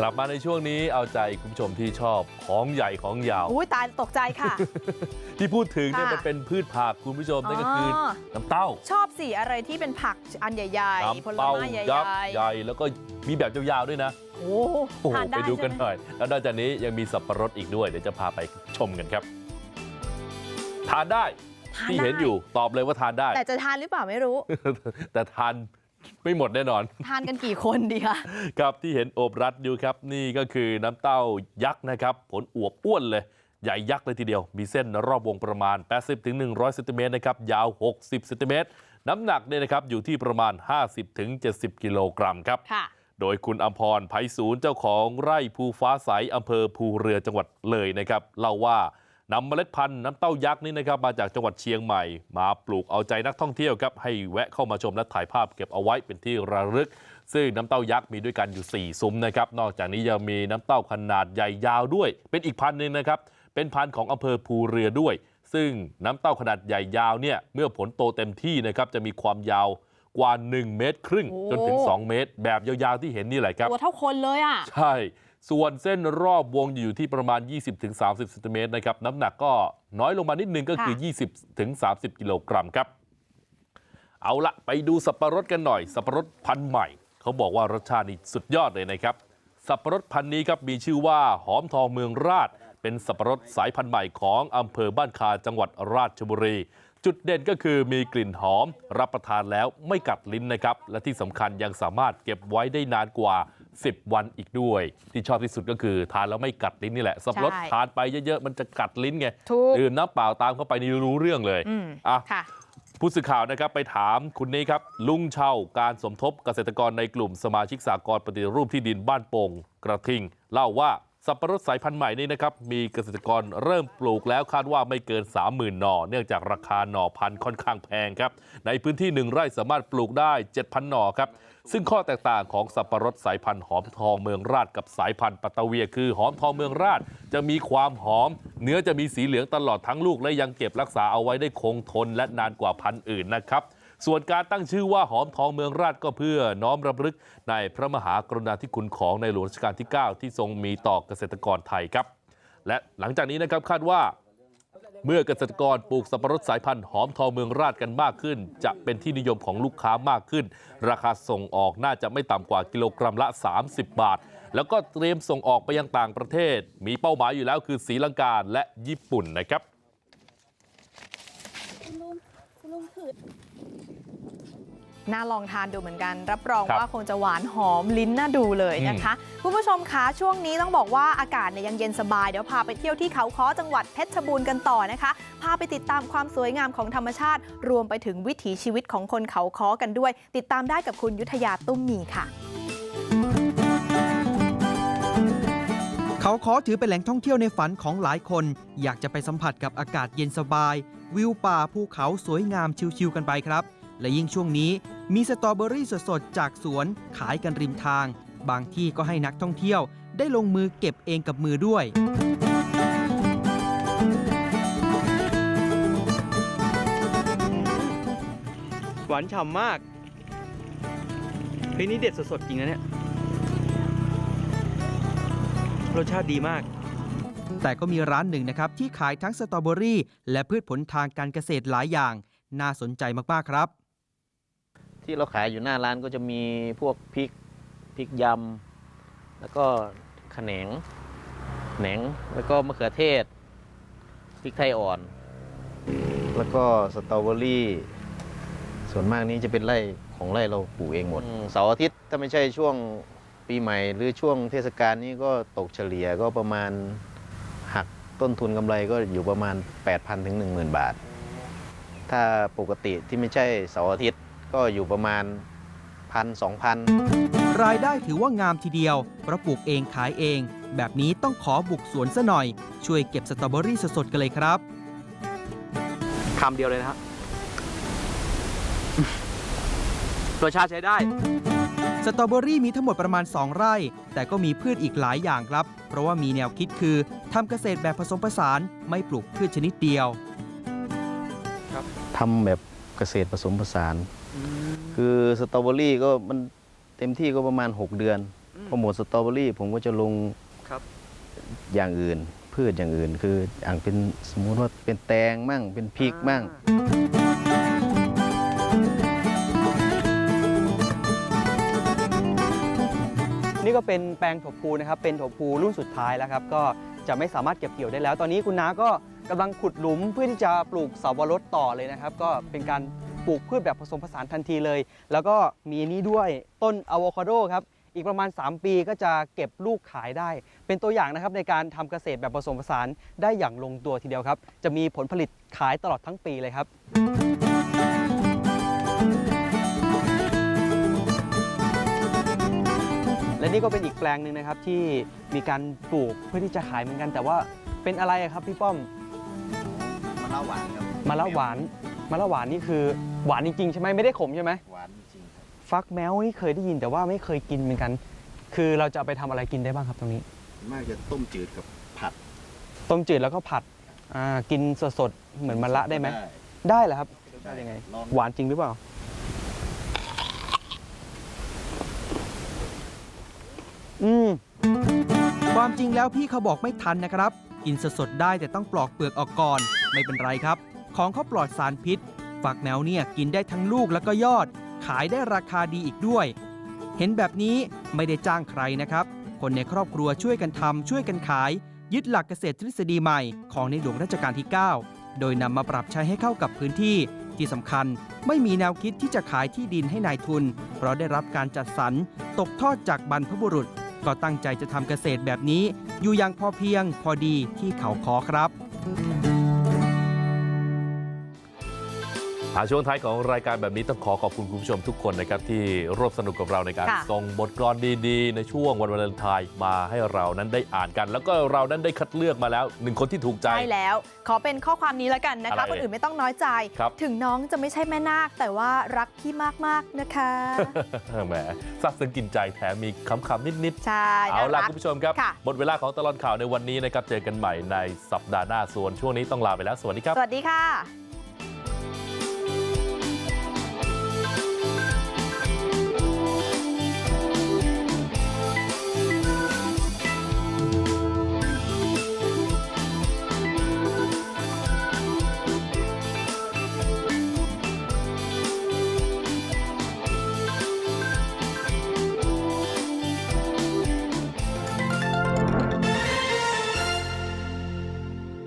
กลับมาในช่วงนี้เอาใจคุณผู้ชมที่ชอบของใหญ่ของยาวอุ้ยตายตกใจค่ะ ที่พูดถึงเนี่ยค่ะมันเป็นพืชผักคุณผู้ชมนั่นก็คือออน้ำเต้า ชอบสีอะไรที่เป็นผักอันใหญ่ๆผลน้ำเต้าไม้ใหญ่ยักษ์ใหญ่แล้วก็มีแบบยาวๆด้วยนะๆโอ้โอ้โหทานได้ไปดูกันใช่หน่อย แล้วนอกจากนี้ยังมีสับปะรดอีกด้วยเดี๋ยวจะพาไปชมกันครับ ทานได้ทานที่ได้เห็นอยู่ตอบเลยว่าทานได้ แต่จะทานหรือเปล่าไม่รู้ แต่ทาน ไม่หมดแน่นอนทานกันกี่คนดีคะครับที่เห็นโอบรัดอยู่ครับนี่ก็คือน้ำเต้ายักษ์นะครับผลอวบอ้วนเลยใหญ่ยักษ์เลยทีเดียว มีเส้นรอบวงประมาณ 80-100เซนติเมตรนะครับยาว 60เซนติเมตรน้ำหนักเนี่ยนะครับอยู่ที่ประมาณ 50-70 กิโลกรัมครับค่ะโดยคุณอมพรไพศาลเจ้าของไร่ภูฟ้าใสอำเภอภูเรือจังหวัดเลยนะครับเล่าว่านำ เมล็ดพันธุ์น้ำเต้ายักษ์นี่นะครับมาจากจังหวัดเชียงใหม่มาปลูกเอาใจนักท่องเที่ยวครับให้แวะเข้ามาชมและถ่ายภาพเก็บเอาไว้เป็นที่ระลึก ซึ่งน้ำเต้ายักษ์มีด้วยกันอยู่ 4 ซุ้มนะครับนอกจากนี้ยังมีน้ำเต้าขนาดใหญ่ยาวด้วย เป็นอีกพันธุ์หนึ่งนะครับเป็นพันธุ์ของอำเภอภูเรือด้วย ซึ่งน้ำเต้าขนาดใหญ่ยาวเนี่ยเมื่อผลโตเต็มที่นะครับจะมีความยาวกว่า 1 เมตรครึ่งโอ้จนถึง 2 เมตร แบบยาวๆที่เห็นนี่แหละครับตัวเท่าคนเลยอะใช่ ส่วนเส้นรอบวงอยู่ที่ประมาณ20-30เซนติเมตรนะครับน้ำหนักก็น้อยลงมานิดนึงก็คือค่ะ20-30กิโลกรัมครับ เอาละไปดูสับปะรดกันหน่อย สับปะรดพันธุ์ใหม่ เขาบอกว่ารสชาตินี่สุดยอดเลยนะครับ สับปะรดพันธุ์นี้ครับมีชื่อว่าหอมทองเมืองราช เป็นสับปะรดสายพันธุ์ใหม่ของอำเภอบ้านคาจังหวัดราชบุรีจุดเด่นก็คือมีกลิ่นหอมรับประทานแล้วไม่กัดลิ้นนะครับ และที่สำคัญยังสามารถเก็บไว้ได้นานกว่า 10วันอีกด้วยที่ชอบที่สุดก็คือทานแล้วไม่กัดลิ้นนี่แหละสับปะรดใช่ทานไปเยอะๆมันจะกัดลิ้นไงถูกดื่มน้ำเปล่าตามเข้าไปนี่รู้เรื่องเลยอืมอะค่ะผู้สื่อข่าวนะครับไปถามคุณนี้ครับลุงเช่าการสมทบเกษตรกรในกลุ่มสมาชิกสากลปฏิรูปที่ดินบ้านโป่งกระทิงเล่าว่าสับ ปะรดสายพันธุ์ใหม่นี้นะครับมีเกษตรกรเริ่มปลูกแล้วคาดว่าไม่เกิน30,000หน่อเนื่องจากราคาหน่อพันธุ์ค่อนข้างแพงครับในพื้นที่หนึ่งไร่สามารถปลูกได้7,000หน่อครับซึ่งข้อแตกต่างของสับปะรดสายพันธุ์หอมทองเมืองราชกับสายพันธุ์ปัตตะเวียคือหอมทองเมืองราชจะมีความหอม เนื้อจะมีสีเหลืองตลอดทั้งลูกและยังเก็บรักษาเอาไว้ได้คงทนและนานกว่าพันธุ์อื่นนะครับ ส่วนการตั้งชื่อว่าหอมทองเมืองราชก็เพื่อน้อมรำลึกในพระมหากรุณาธิคุณของในหลวงรัชกาลที่ 9 ที่ทรงมีต่อเกษตรกรไทยครับ และหลังจากนี้นะครับคาดว่าเมื่อเกษตรกรปลูกสับปะรดสายพันธุ์หอมทองเมืองราชกันมากขึ้น จะเป็นที่นิยมของลูกค้ามากขึ้น ราคาส่งออกน่าจะไม่ต่ำกว่ากิโลกรัมละ 30 บาท แล้วก็เตรียมส่งออกไปยังต่างประเทศ มีเป้าหมายอยู่แล้วคือศรีลังกาและญี่ปุ่นนะครับ น่าลองทานดูเหมือนกัน รับรองครับว่าคงจะหวานหอมลิ้นน่าดูเลยนะคะคุณผู้ชมคะช่วงนี้ต้องบอกว่าอากาศเนี่ยยังเย็นสบาย เดี๋ยวพาไปเที่ยวที่เขาค้อจังหวัดเพชรบูรณ์กันต่อนะคะ พาไปติดตามความสวยงามของธรรมชาติ รวมไปถึงวิถีชีวิตของคนเขาค้อกันด้วย ติดตามได้กับคุณยุทธยาตุ้มมีค่ะ เขาขอถือเป็นแหล่งท่องเที่ยวในฝันของหลายคน อยากจะไปสัมผัสกับอากาศเย็นสบาย วิวป่าภูเขาสวยงามชิวๆกันไปครับ และยิ่งช่วงนี้มีสตรอเบอรี่สดๆจากสวนขายกันริมทาง บางที่ก็ให้นักท่องเที่ยวได้ลงมือเก็บเองกับมือด้วยหวานฉ่ำมากเฮ้ยนี่เด็ดสดๆจริงนะเนี่ย รสชาติดีมาก แต่ก็มีร้านหนึ่งนะครับ ที่ขายทั้งสตรอเบอรี่และพืชผลทางการเกษตรหลายอย่าง น่าสนใจมากๆครับ ที่เราขายอยู่หน้าร้านก็จะมีพวกพริกพริกยำแล้วก็ขะแหนงแหนงแล้วก็มะเขือเทศพริกไทยอ่อน แล้วก็สตรอเบอรี่ ส่วนมากนี้จะเป็นไร่ของไร่เราปลูกเองหมดเสาร์อาทิตย์ถ้าไม่ใช่ช่วง ปีใหม่หรือช่วงเทศกาลนี้ก็ตกเฉลี่ยก็ประมาณหักต้นทุนกำไรก็อยู่ประมาณ 8,000ถึง10,000 บาท ถ้าปกติที่ไม่ใช่เสาร์อาทิตย์ก็อยู่ประมาณพันสองพันรายได้ถือว่างามทีเดียวเพราะปลูกเองขายเอง แบบนี้ต้องขอบุกสวนซะหน่อย ช่วยเก็บสตรอเบอรี่สดๆกันเลยครับคำเดียวเลยนะครับรสชาติใช้ได้ สตรอเบอรี่มีทั้งหมดประมาณ 2 ไร่ แต่ก็มีพืชอีกหลายอย่างครับ เพราะว่ามีแนวคิดคือทำเกษตรแบบผสมผสานไม่ปลูกพืชชนิดเดียวทำแบบเกษตรผสมผสาน คือสตรอเบอรี่ก็มันเต็มที่ก็ประมาณ 6 เดือนพอหมดสตรอเบอรี่ผมก็จะลงครับอย่างอื่น พืชอย่างอื่น คืออย่างเป็นสมมุติว่าเป็นแตงมั่งเป็นพริกมั่ง นี่ก็เป็นแปลงถั่วพูนะครับ เป็นถั่วพูรุ่นสุดท้ายแล้วครับ ก็จะไม่สามารถเก็บเกี่ยวได้แล้ว ตอนนี้คุณน้าก็กำลังขุดหลุมเพื่อที่จะปลูกเสาวรสต่อเลยนะครับ ก็เป็นการปลูกพืชแบบผสมผสานทันทีเลย แล้วก็มีนี้ด้วยต้นอะโวคาโดครับ อีกประมาณ 3 ปีก็จะเก็บลูกขายได้ เป็นตัวอย่างนะครับในการทำเกษตรแบบผสมผสานได้อย่างลงตัวทีเดียวครับ จะมีผลผลิตขายตลอดทั้งปีเลยครับ และนี่ก็เป็นอีกแปลงหนึ่งนะครับที่มีการปลูกเพื่อที่จะขายเหมือนกัน แต่ว่าเป็นอะไรอะครับพี่ป้อมมะละหวานครับมะละหวานมะละหวานนี่คือหวานจริงๆใช่ไหมไม่ได้ขมใช่ไหมหวานจริงครับฟักแมวนี่เคยได้ยินแต่ว่าไม่เคยกินเหมือนกัน คือเราจะเอาไปทำอะไรกินได้บ้างครับตรงนี้ มากจะต้มจืดกับผัดต้มจืดแล้วก็ผัดอ่ากินสดๆเหมือนมะละได้ไหมได้เหรอครับได้ยังไง ลองหวานจริงหรือเปล่า อืม ความจริงแล้วพี่เขาบอกไม่ทันนะครับ กินสดๆได้แต่ต้องปลอกเปลือกออกก่อน ไม่เป็นไรครับ ของเขาปลอดสารพิษ ฝักแมวเนี่ยกินได้ทั้งลูกแล้วก็ยอด ขายได้ราคาดีอีกด้วย เห็นแบบนี้ไม่ได้จ้างใครนะครับ คนในครอบครัวช่วยกันทำช่วยกันขาย ยึดหลักเกษตรทฤษฎีใหม่ของในหลวงรัชกาลที่ 9 โดยนำมาปรับใช้ให้เข้ากับพื้นที่ที่สำคัญไม่มีแนวคิดที่จะขายที่ดินให้นายทุน เพราะได้รับการจัดสรรตกทอดจากบรรพบุรุษ ก็ตั้งใจจะทำเกษตรแบบนี้อยู่อย่างพอเพียงพอดีที่เขาคอครับ ช่วงท้ายของรายการแบบนี้ต้องขอขอบคุณคุณผู้ชมทุกคนนะครับที่ร่วมสนุกกับเราในการค่ะส่งบทกลอนดีๆ ในช่วงวันวาเลนไทน์มาให้เรานั้นได้อ่านกัน แล้วก็เรานั้นได้คัดเลือกมาแล้วหนึ่งคนที่ถูกใจ ใช่แล้ว ขอเป็นข้อความนี้แล้วกันนะอะไรคะ คนอื่นไม่ต้องน้อยใจครับถึงน้องจะไม่ใช่แม่นาค แต่ว่ารักพี่มากๆนะคะแหมซาบซึ้งกินใจแถมมีคำๆนิดใช่ๆเอาล่ะน่รักคุณผู้ชมครับค่ะหมดเวลาของตลอดข่าวในวันนี้นะครับเจอกันใหม่ในสัปดาห์หน้าส่วนช่วงนี้ต้องลาไปแล้วสวัสดีครับสวัสดีค่ะ